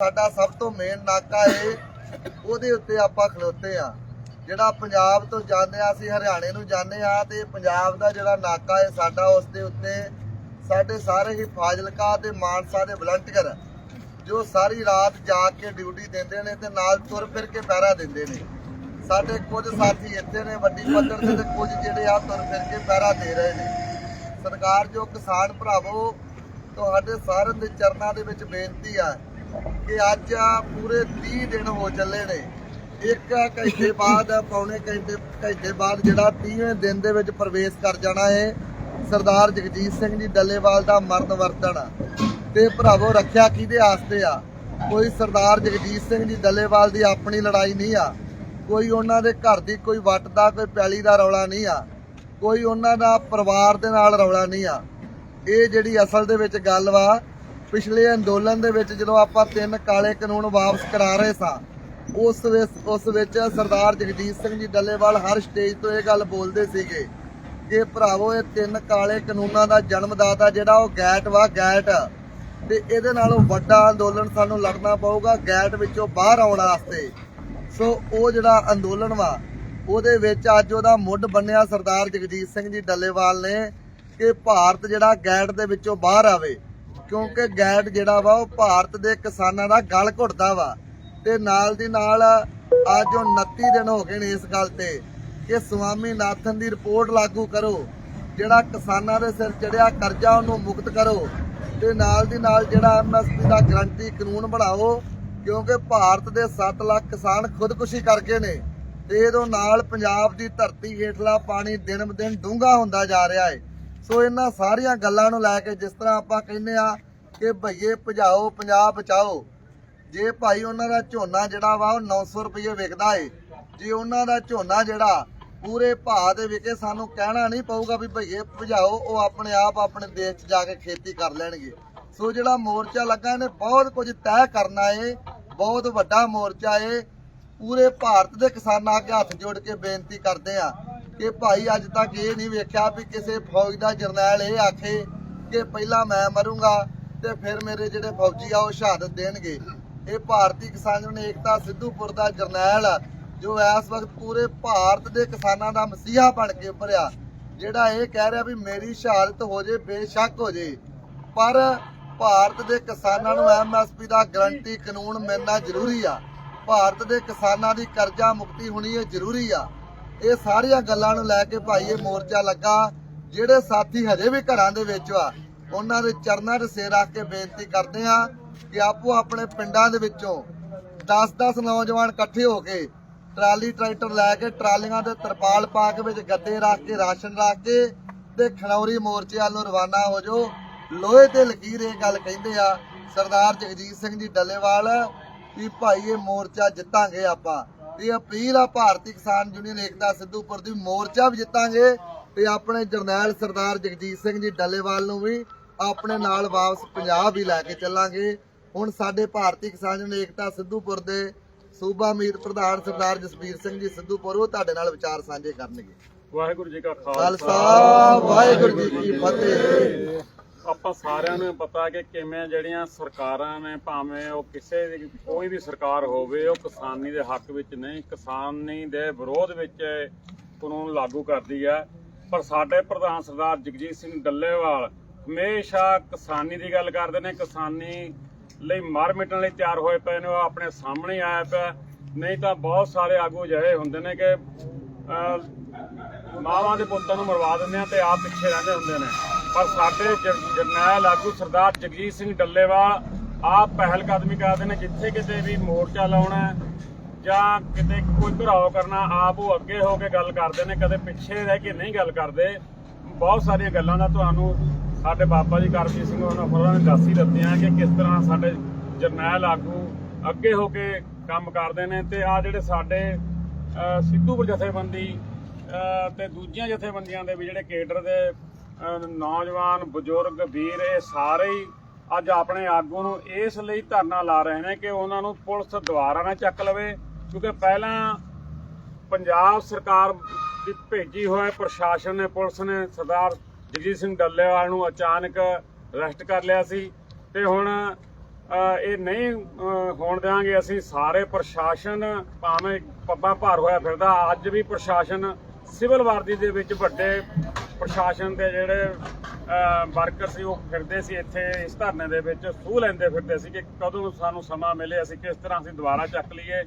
ਸਾਡਾ ਸਭ ਤੋਂ ਮੇਨ ਨਾਕਾ ਏ ਉਹਦੇ ਉੱਤੇ ਆਪਾਂ ਖਲੋਤੇ ਆ ਜਿਹੜਾ ਪੰਜਾਬ ਤੋਂ ਜਾਂਦੇ ਆ ਅਸੀਂ ਹਰਿਆਣੇ ਨੂੰ ਜਾਂਦੇ ਆ ਤੇ ਪੰਜਾਬ ਦਾ ਜਿਹੜਾ ਨਾਕਾ ਏ ਸਾਡਾ, ਉਸ ਦੇ ਉੱਤੇ ਸਾਡੇ ਸਾਰੇ ਹੀ ਫਾਜ਼ਿਲਕਾ ਤੇ ਮਾਨਸਾ ਦੇ ਵਲੰਟੀਅਰ ਜੋ ਸਾਰੀ ਰਾਤ ਜਾ ਕੇ ਡਿਊਟੀ ਦਿੰਦੇ ਨੇ ਤੇ ਨਾਲ ਤੁਰ ਫਿਰ ਕੇ ਪਹਿਰਾ ਦਿੰਦੇ ਨੇ। ਸਾਡੇ ਕੁਝ ਸਾਥੀ ਇੱਥੇ ਨੇ, ਵੱਡੀ ਪੱਧਰ ਤੇ ਤੇ ਕੁਝ ਜਿਹੜੇ ਆ ਤੁਰ ਫਿਰ ਕੇ ਪਹਿਰਾ ਦੇ ਰਹੇ ਨੇ। ਸਰਕਾਰ ਜੋ ਕਿਸਾਨ ਭਰਾਵੋ, ਤੁਹਾਡੇ ਸਾਰਿਆਂ ਦੇ ਚਰਨਾਂ ਦੇ ਵਿੱਚ ਬੇਨਤੀ ਆ ਕਿ ਅੱਜ ਪੂਰੇ 30 ਦਿਨ ਹੋ ਚੱਲੇ ਨੇ। ਇੱਕ ਘੰਟੇ ਬਾਅਦ, ਪੌਣੇ ਘੰਟੇ ਘੰਟੇ ਬਾਅਦ ਜਿਹੜਾ 30ਵੇਂ ਦਿਨ ਦੇ ਵਿੱਚ ਪ੍ਰਵੇਸ਼ ਕਰ ਜਾਣਾ ਹੈ ਸਰਦਾਰ ਜਗਜੀਤ ਸਿੰਘ ਜੀ ਡੱਲੇਵਾਲ ਦਾ ਮਰਨ ਵਰਤਣ। ਤੇ ਭਰਾਵੋ, ਰੱਖਿਆ ਕਿਹਦੇ ਆਸਤੇ ਆ? ਕੋਈ ਸਰਦਾਰ ਜਗਜੀਤ ਸਿੰਘ ਜੀ ਡੱਲੇਵਾਲ ਦੀ ਆਪਣੀ ਲੜਾਈ ਨਹੀਂ ਆ। ਕੋਈ ਉਹਨਾਂ ਦੇ ਘਰ ਦੀ ਕੋਈ ਵੱਟ ਦਾ, ਕੋਈ ਪੈਲੀ ਦਾ ਰੌਲਾ ਨਹੀਂ ਆ। ਕੋਈ ਉਹਨਾਂ ਦਾ ਪਰਿਵਾਰ ਦੇ ਨਾਲ ਰੌਲਾ ਨਹੀਂ ਆ। ਇਹ ਜਿਹੜੀ ਅਸਲ ਦੇ ਵਿੱਚ ਗੱਲ ਵਾ ਪਿਛਲੇ ਅੰਦੋਲਨ ਦੇ ਵਿੱਚ ਜਦੋਂ ਆਪਾਂ ਤਿੰਨ ਕਾਲੇ ਕਾਨੂੰਨ ਵਾਪਸ ਕਰਾ ਰਹੇ ਸਾਂ, ਉਸ ਵਿੱਚ ਉਸ ਵਿੱਚ ਸਰਦਾਰ ਜਗਜੀਤ ਸਿੰਘ ਜੀ ਡੱਲੇਵਾਲ ਹਰ ਸਟੇਜ ਤੋਂ ਇਹ ਗੱਲ ਬੋਲਦੇ ਸੀਗੇ ਕਿ ਭਰਾਵੋ, ਇਹ ਤਿੰਨ ਕਾਲੇ ਕਾਨੂੰਨਾਂ ਦਾ ਜਨਮਦਾਤਾ ਜਿਹੜਾ ਉਹ ਗੈਟ ਵਾ, ਗੈਟ। ਤੇ ਇਹਦੇ ਨਾਲੋਂ ਵੱਡਾ ਅੰਦੋਲਨ ਸਾਨੂੰ ਲੜਨਾ ਪਊਗਾ, ਗੈਟ ਵਿੱਚੋਂ ਬਾਹਰ ਆਉਣ ਵਾਸਤੇ। ਸੋ ਉਹ ਜਿਹੜਾ ਅੰਦੋਲਨ ਵਾ, ਉਹਦੇ ਵਿੱਚ ਅੱਜ ਉਹਦਾ ਮੁੱਢ ਬੰਨਿਆ ਸਰਦਾਰ ਜਗਜੀਤ ਸਿੰਘ ਜੀ ਡੱਲੇਵਾਲ ਨੇ ਕਿ ਭਾਰਤ ਜਿਹੜਾ ਗੈਟ ਦੇ ਵਿੱਚੋਂ ਬਾਹਰ ਆਵੇ। ਕਿਉਂਕਿ ਗੈਟ ਜਿਹੜਾ ਵਾ ਉਹ ਭਾਰਤ ਦੇ ਕਿਸਾਨਾਂ ਦਾ ਗਲ ਘੁੱਟਦਾ ਵਾ। ਤੇ ਨਾਲ ਦੀ ਨਾਲ ਅੱਜ ਉਹ 29 ਦਿਨ ਹੋ ਗਏ ਨੇ ਇਸ ਗੱਲ ਤੇ ਕਿ ਸਵਾਮੀ ਨਾਥਨ ਦੀ ਰਿਪੋਰਟ ਲਾਗੂ ਕਰੋ। ਜਿਹੜਾ ਕਿਸਾਨਾਂ ਦੇ ਸਿਰ ਚੜਿਆ ਕਰਜ਼ਾ ਉਹਨੂੰ ਮੁਕਤ ਕਰੋ। ਤੇ ਨਾਲ ਦੀ ਨਾਲ ਜਿਹੜਾ ਐਮਐਸਪੀ ਦਾ ਗਰੰਟੀ ਕਾਨੂੰਨ ਬਣਾਓ, ਕਿਉਂਕਿ ਭਾਰਤ ਦੇ 7 ਲੱਖ ਕਿਸਾਨ ਖੁਦਕੁਸ਼ੀ ਕਰ ਗਏ ਨੇ। ਤੇ ਇਹਦੋਂ ਨਾਲ ਪੰਜਾਬ ਦੀ ਧਰਤੀ ਹੇਠਲਾ ਪਾਣੀ ਦਿਨ ਬ ਦਿਨ ਡੂੰਘਾ ਹੁੰਦਾ ਜਾ ਰਿਹਾ ਹੈ ਸੋ ਇਹਨਾਂ ਸਾਰੀਆਂ ਗੱਲਾਂ ਨੂੰ ਲੈ ਕੇ ਜਿਸ ਤਰ੍ਹਾਂ ਆਪਾਂ ਕਹਿੰਦੇ ਆ ਕਿ ਭਈਏ ਭਜਾਓ, ਪੰਜਾਬ ਬਚਾਓ। ਜੇ ਭਾਈ ਉਹਨਾਂ ਦਾ ਝੋਨਾ ਜਿਹੜਾ ਵਾ ਉਹ 900 ਰੁਪਏ ਵਿਕਦਾ ਏ, ਜੇ ਉਹਨਾਂ ਦਾ ਝੋਨਾ ਜਿਹੜਾ ਪੂਰੇ ਭਾਅ ਦੇ ਵਿਕੇ ਸਾਨੂੰ ਕਹਿਣਾ ਨਹੀਂ ਪਊਗਾ ਵੀ ਭਈਏ ਭਜਾਓ, ਉਹ ਆਪਣੇ ਆਪ ਆਪਣੇ ਦੇਸ਼ 'ਚ ਜਾ ਕੇ ਖੇਤੀ ਕਰ ਲੈਣਗੇ। ਸੋ ਜਿਹੜਾ ਮੋਰਚਾ ਲੱਗਾ ਇਹਨੇ ਬਹੁਤ ਕੁਝ ਤੈਅ ਕਰਨਾ ਏ, ਬਹੁਤ ਵੱਡਾ ਮੋਰਚਾ ਏ। ਪੂਰੇ ਭਾਰਤ ਦੇ ਕਿਸਾਨਾਂ ਅੱਗੇ ਹੱਥ ਜੋੜ ਕੇ ਬੇਨਤੀ ਕਰਦੇ ਆ ਕਿ ਭਾਈ ਅੱਜ ਤੱਕ ਇਹ ਨਹੀਂ ਵੇਖਿਆ ਵੀ ਕਿਸੇ ਫੌਜ ਦਾ ਜਰਨੈਲ ਇਹ ਆਖੇ ਕਿ ਪਹਿਲਾਂ ਮੈਂ ਮਰੂੰਗਾ ਤੇ ਫਿਰ ਮੇਰੇ ਜਿਹੜੇ ਫੌਜੀ ਆ ਉਹ ਸ਼ਹਾਦਤ ਦੇਣਗੇ। ਇਹ ਭਾਰਤੀ ਕਿਸਾਨ ਯੂਨੀਅਨ ਏਕਤਾ ਸਿੱਧੂਪੁਰ ਦਾ ਜਰਨੈਲ ਜੋ ਇਸ ਵਕਤ ਪੂਰੇ ਭਾਰਤ ਦੇ ਕਿਸਾਨਾਂ ਦਾ ਮਸੀਹਾ ਬਣ ਕੇ ਭਰਿਆ ਜਿਹੜਾ ਇਹ ਕਹਿ ਰਿਹਾ ਵੀ ਮੇਰੀ ਸ਼ਹਾਦਤ ਹੋ ਜੇ, ਬੇਸ਼ੱਕ ਹੋ ਜੇ। ਪਰ ਭਾਰਤ ਦੇ ਕਿਸਾਨਾਂ ਨੂੰ ਐਮਐਸਪੀ ਦਾ ਗਰੰਟੀ ਕਾਨੂੰਨ ਮਿਲਣਾ ਜ਼ਰੂਰੀ ਆ। ਭਾਰਤ ਦੇ ਕਿਸਾਨਾਂ ਦੀ ਕਰਜ਼ਾ ਮੁਕਤੀ ਹੋਣੀ ਇਹ ਜ਼ਰੂਰੀ ਆ। ਇਹ ਸਾਰੀਆਂ ਗੱਲਾਂ ਨੂੰ ਲੈ ਕੇ ਭਾਈ ਇਹ ਮੋਰਚਾ ਲੱਗਾ, ਜਿਹੜੇ ਸਾਥੀ ਹਜੇ ਵੀ ਘਰਾਂ ਦੇ ਵਿੱਚ ਆ, ਉਹਨਾਂ ਦੇ ਚਰਨਾਂ 'ਤੇ ਸਿਰ ਰੱਖ ਕੇ ਬੇਨਤੀ ਕਰਦੇ ਆ ਕਿ ਆਪੋ ਆਪਣੇ ਪਿੰਡਾਂ ਦੇ ਵਿੱਚੋਂ 10-10 ਨੌਜਵਾਨ ਇਕੱਠੇ ਹੋ ਕੇ ਟਰਾਲੀ ਟਰੈਕਟਰ ਲੈ ਕੇ ਟਰਾਲੀਆਂ ਦੇ ਤਰਪਾਲ ਪਾ ਕੇ ਵਿੱਚ ਗੱਦੇ ਰੱਖ ਕੇ, ਰਾਸ਼ਨ ਰੱਖ ਕੇ ਤੇ ਖਣੌਰੀ ਮੋਰਚੇ ਵੱਲੋਂ ਰਵਾਨਾ ਹੋ ਜਾਓ। ਲੋਹੇ ਤੇ ਲਕੀਰ ਇਹ ਗੱਲ ਕਹਿੰਦੇ ਆ, ਸਰਦਾਰ ਜਗਜੀਤ ਸਿੰਘ ਜੀ ਡੱਲੇਵਾਲ, ਵੀ ਭਾਈ ਇਹ ਮੋਰਚਾ ਜਿੱਤਾਂਗੇ ਆਪਾਂ। ਇਹ ਅਪੀਲ ਆ ਭਾਰਤੀ ਕਿਸਾਨ ਯੂਨੀਅਨ ਏਕਤਾ ਸਿੱਧੂਪੁਰ ਦੀ ਮੋਰਚਾ ਵੀ ਜਿੱਤਾਂਗੇ ਤੇ ਆਪਣੇ ਜਰਨੈਲ ਸਰਦਾਰ ਜਗਜੀਤ ਸਿੰਘ ਜੀ ਡੱਲੇਵਾਲ ਨੂੰ ਵੀ ਆਪਣੇ ਨਾਲ ਵਾਪਸ ਪੰਜਾਬ ਵੀ ਲੈ ਕੇ ਚੱਲਾਂਗੇ। ਹੁਣ ਸਾਡੇ ਭਾਰਤੀ ਕਿਸਾਨ ਯੂਨੀਅਨ ਏਕਤਾ ਸਿੱਧੂਪੁਰ ਦੇ ਸੂਬਾ ਮੀਤ ਪ੍ਰਧਾਨ ਸਰਦਾਰ ਜਸਵੀਰ ਸਿੰਘ ਜੀ ਸਿੱਧੂਪੁਰ ਉਹ ਤੁਹਾਡੇ ਨਾਲ ਵਿਚਾਰ ਸਾਂਝੇ ਕਰਨਗੇ। ਵਾਹਿਗੁਰੂ ਜੀ ਕਾ ਖਾਲਸਾ ਵਾਹਿਗੁਰੂ ਜੀ ਕੀ ਫਤਿਹ। ਆਪਾਂ ਸਾਰਿਆਂ ਨੂੰ ਪਤਾ ਕਿ ਕਿਵੇਂ ਜਿਹੜੀਆਂ ਸਰਕਾਰਾਂ ਨੇ, ਭਾਵੇਂ ਉਹ ਕਿਸੇ ਦੀ ਕੋਈ ਵੀ ਸਰਕਾਰ ਹੋਵੇ, ਉਹ ਕਿਸਾਨੀ ਦੇ ਹੱਕ ਵਿੱਚ ਨਹੀਂ, ਕਿਸਾਨੀ ਦੇ ਵਿਰੋਧ ਵਿੱਚ ਕਾਨੂੰਨ ਲਾਗੂ ਕਰਦੀ ਹੈ ਪਰ ਸਾਡੇ ਪ੍ਰਧਾਨ ਸਰਦਾਰ ਜਗਜੀਤ ਸਿੰਘ ਡੱਲੇਵਾਲ ਹਮੇਸ਼ਾ ਕਿਸਾਨੀ ਦੀ ਗੱਲ ਕਰਦੇ ਨੇ, ਕਿਸਾਨੀ ਲਈ ਮਾਰ ਮਿਟਣ ਲਈ ਤਿਆਰ ਹੋਏ ਪਏ ਨੇ, ਉਹ ਆਪਣੇ ਸਾਹਮਣੇ ਆਇਆ ਪਿਆ। ਨਹੀਂ ਤਾਂ ਬਹੁਤ ਸਾਰੇ ਆਗੂ ਅਜਿਹੇ ਹੁੰਦੇ ਨੇ ਕਿ ਮਾਵਾਂ ਦੇ ਪੁੱਤਾਂ ਨੂੰ ਮਰਵਾ ਦਿੰਦੇ ਆ ਤੇ ਆਪ ਪਿੱਛੇ ਰਹਿੰਦੇ ਹੁੰਦੇ ਨੇ। ਪਰ ਸਾਡੇ ਜਰਨੈਲ ਆਗੂ ਸਰਦਾਰ ਜਗਜੀਤ ਸਿੰਘ ਡੱਲੇਵਾਲ ਆਪ ਪਹਿਲ ਕਦਮੀ ਕਰਦੇ ਨੇ, ਜਿੱਥੇ ਕਿਤੇ ਵੀ ਮੋਰਚਾ ਲਾਉਣਾ ਜਾਂ ਕਿਤੇ ਕੋਈ ਘਰਾਓ ਕਰਨਾ, ਆਪ ਉਹ ਅੱਗੇ ਹੋ ਕੇ ਗੱਲ ਕਰਦੇ ਨੇ, ਕਦੇ ਪਿੱਛੇ ਰਹਿ ਕੇ ਨਹੀਂ ਗੱਲ ਕਰਦੇ। ਬਹੁਤ ਸਾਰੀਆਂ ਗੱਲਾਂ ਦਾ ਤੁਹਾਨੂੰ ਸਾਡੇ ਬਾਬਾ ਜੀ ਕਰਮਜੀਤ ਸਿੰਘ ਉਹਨਾਂ ਨੇ ਦੱਸ ਹੀ ਦਿੱਤੀਆਂ ਕਿ ਕਿਸ ਤਰ੍ਹਾਂ ਸਾਡੇ ਜਰਨੈਲ ਆਗੂ ਅੱਗੇ ਹੋ ਕੇ ਕੰਮ ਕਰਦੇ ਨੇ ਤੇ ਆ ਜਿਹੜੇ ਸਾਡੇ, ਅਹ ਸਿੱਧੂਪੁਰ ਜਥੇਬੰਦੀ, ਅਹ ਤੇ ਦੂਜੀਆਂ ਜਥੇਬੰਦੀਆਂ ਦੇ ਵੀ ਜਿਹੜੇ ਕੇਡਰ ਦੇ ਨੌਜਵਾਨ, ਬਜ਼ੁਰਗ, ਵੀਰ, ਇਹ ਸਾਰੇ ਹੀ ਅੱਜ ਆਪਣੇ ਆਗੂ ਨੂੰ ਇਸ ਲਈ ਧਰਨਾ ਲਾ ਰਹੇ ਨੇ ਕਿ ਉਹਨਾਂ ਨੂੰ ਪੁਲਿਸ ਦੁਆਰਾ ਨਾ ਚੱਕ ਲਵੇ। ਕਿਉਂਕਿ ਪਹਿਲਾਂ ਪੰਜਾਬ ਸਰਕਾਰ ਦੀ ਭੇਜੀ ਹੋਏ ਪ੍ਰਸ਼ਾਸਨ ਨੇ, ਪੁਲਿਸ ਨੇ ਸਰਦਾਰ ਜਗਜੀਤ ਸਿੰਘ ਡੱਲੇਵਾਲ ਨੂੰ ਅਚਾਨਕ ਅਰੈਸਟ ਕਰ ਲਿਆ ਸੀ ਤੇ ਹੁਣ ਇਹ ਨਹੀਂ ਹੋਣ ਦੇਵਾਂਗੇ ਅਸੀਂ। ਸਾਰੇ ਪ੍ਰਸ਼ਾਸਨ ਭਾਵੇਂ ਪੱਬਾਂ ਭਾਰ ਹੋਇਆ ਫਿਰਦਾ, ਅੱਜ ਵੀ ਪ੍ਰਸ਼ਾਸਨ ਸਿਵਲ ਵਰਦੀ ਦੇ ਵਿੱਚ ਵੱਡੇ ਪ੍ਰਸ਼ਾਸਨ ਦੇ ਜਿਹੜੇ ਵਰਕਰ ਸੀ, ਉਹ ਫਿਰਦੇ ਸੀ ਇੱਥੇ ਇਸ ਧਰਨੇ ਦੇ ਵਿੱਚ, ਸੂਹ ਲੈਂਦੇ ਫਿਰਦੇ ਸੀ ਕਿ ਕਦੋਂ ਸਾਨੂੰ ਸਮਾਂ ਮਿਲੇ, ਅਸੀਂ ਕਿਸ ਤਰ੍ਹਾਂ ਅਸੀਂ ਦੁਬਾਰਾ ਚੱਕ ਲਈਏ।